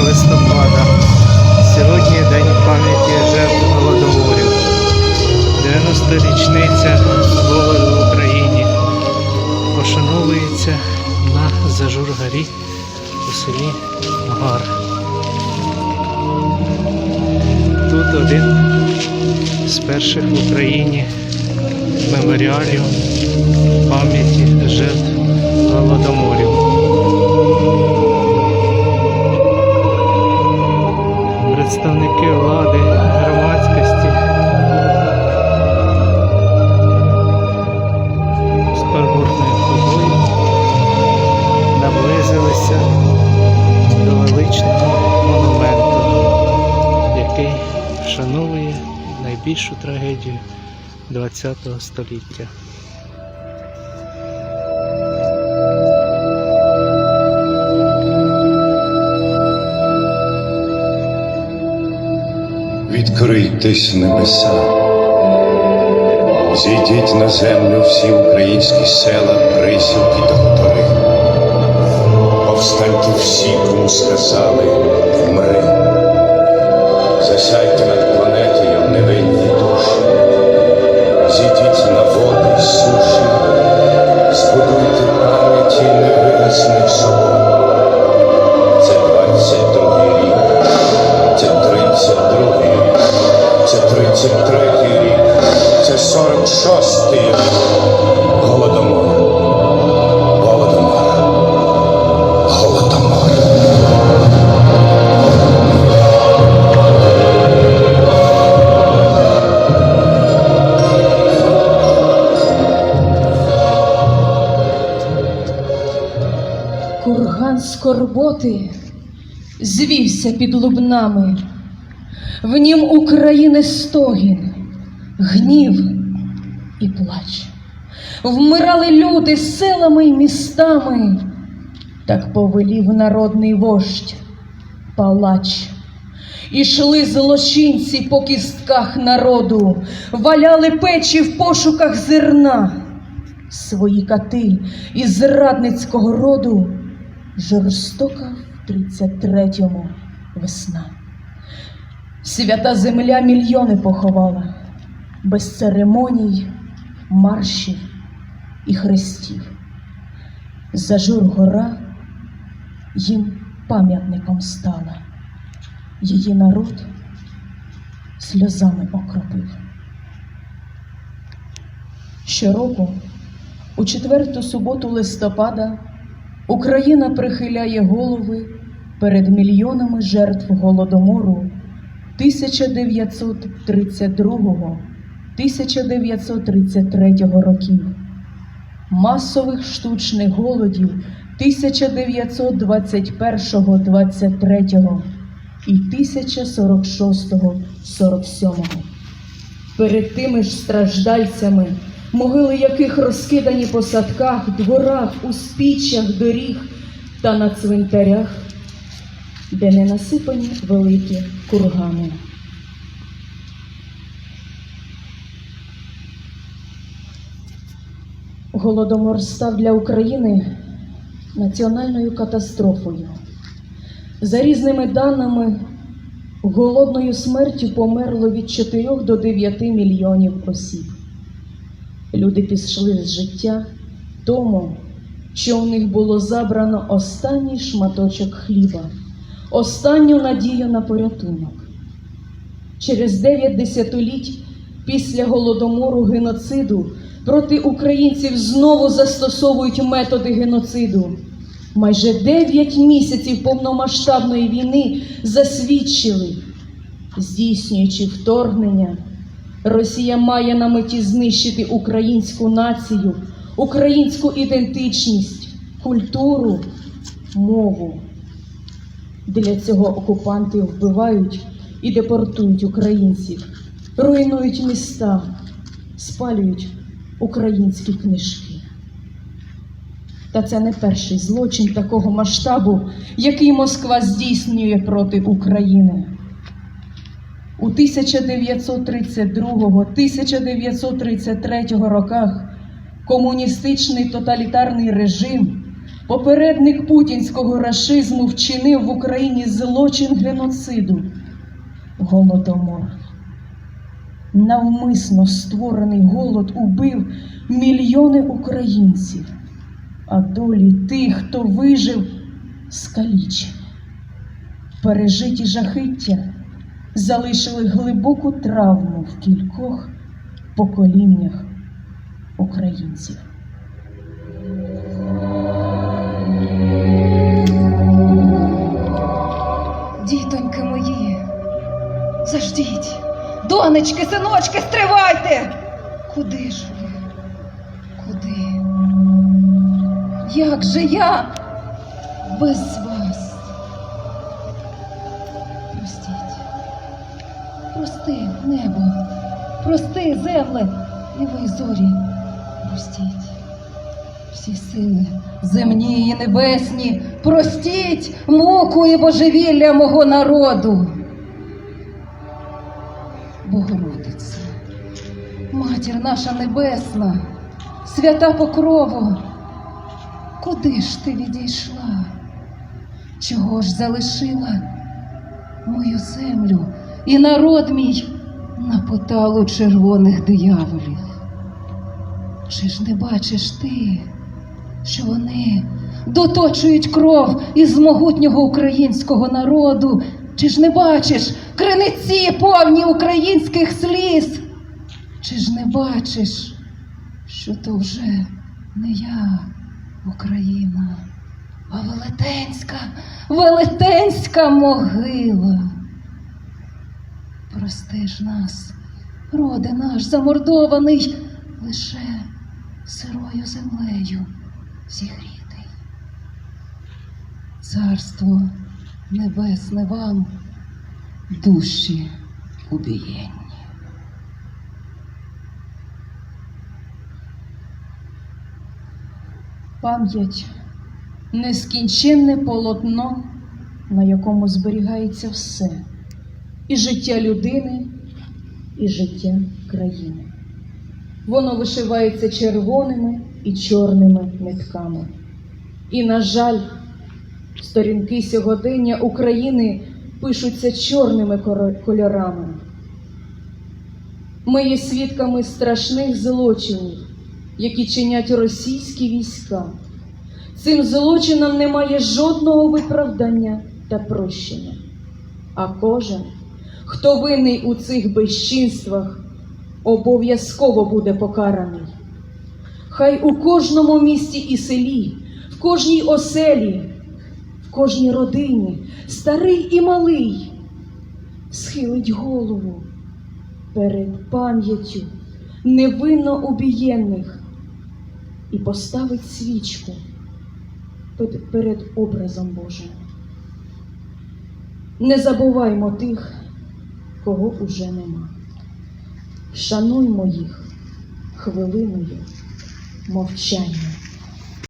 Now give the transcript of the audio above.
листопада. Сьогодні День пам'яті жертв голодоморів. 90-річниця голоду в Україні. Пошановується на Зажургарі у селі Гар. Тут один з перших в Україні меморіалів пам'яті жертв голодоморів. Представники влади, громадськості з паркурною ходою наблизилися до величного монументу, який вшановує найбільшу трагедію ХХ століття. Відкрийтесь небеса, зійдіть на землю всі українські села, присілки та хутори. Повстаньте всі, кому сказали вмри. Скорботи звівся під лубнами, в нім України стогін, гнів і плач. Вмирали люди селами й містами, так повелів народний вождь палач. Ішли злочинці по кістках народу, валяли печі в пошуках зерна. Свої кати із зрадницького роду жорстока в 33-му весна. Свята земля мільйони поховала, без церемоній, маршів і хрестів. Зажур гора їм пам'ятником стала, її народ сльозами окропив. Щороку, у четверту суботу листопада, Україна прихиляє голови перед мільйонами жертв голодомору 1932-1933 років, масових штучних голодів 1921-23 і 1046-47. Перед тими ж страждальцями, могили яких розкидані по садках, дворах, узпіччях доріг та на цвинтарях, де не насипані великі кургани. Голодомор став для України національною катастрофою. За різними даними, голодною смертю померло від 4 до 9 мільйонів осіб. Люди пішли з життя тому, що у них було забрано останній шматочок хліба, останню надію на порятунок. Через дев'ять десятиліть після голодомору геноциду проти українців знову застосовують методи геноциду. Майже дев'ять місяців повномасштабної війни засвідчили, здійснюючи вторгнення, Росія має на меті знищити українську націю, українську ідентичність, культуру, мову. Для цього окупанти вбивають і депортують українців, руйнують міста, спалюють українські книжки. Та це не перший злочин такого масштабу, який Москва здійснює проти України. У 1932-1933 роках комуністичний тоталітарний режим Попередник путінського рашизму вчинив в Україні злочин геноциду голодомор. Навмисно створений голод убив мільйони українців, а долі тих, хто вижив, скалічені. Пережиті жахиття залишили глибоку травму в кількох поколіннях українців. Дітоньки мої, заждіть, донечки, синочки, стривайте. Куди ж ви? Куди? Як же я без вас? Прости, небо, прости, земле, і ви зорі, простіть. Всі сили земні і небесні, простіть муку і божевілля мого народу. Богородице, матір наша небесна, свята покрово, куди ж ти відійшла? Чого ж залишила мою землю і народ мій на поталу червоних дияволів? Чи ж не бачиш ти? що вони доточують кров із могутнього українського народу. Чи ж не бачиш криниці повні українських сліз? Чи ж не бачиш, що то вже не я, Україна, а велетенська, велетенська могила? Прости ж нас, роде наш замордований лише сирою землею зігрітий. Царство небесне вам, душі убієнні. Пам'ять нескінченне полотно, на якому зберігається все і життя людини, і життя країни. Воно вишивається червоними і чорними нитками. І, на жаль, сторінки сьогодення України пишуться чорними кольорами. Ми є свідками страшних злочинів, які чинять російські війська. Цим злочинам немає жодного виправдання та прощення. А кожен, хто винний у цих безчинствах, обов'язково буде покараний. Хай у кожному місті і селі, в кожній оселі, в кожній родині, старий і малий, схилить голову перед пам'яттю невинно убієнних і поставить свічку перед образом Божим. Не забуваймо тих, кого уже нема. Шануймо їх хвилиною мовчання.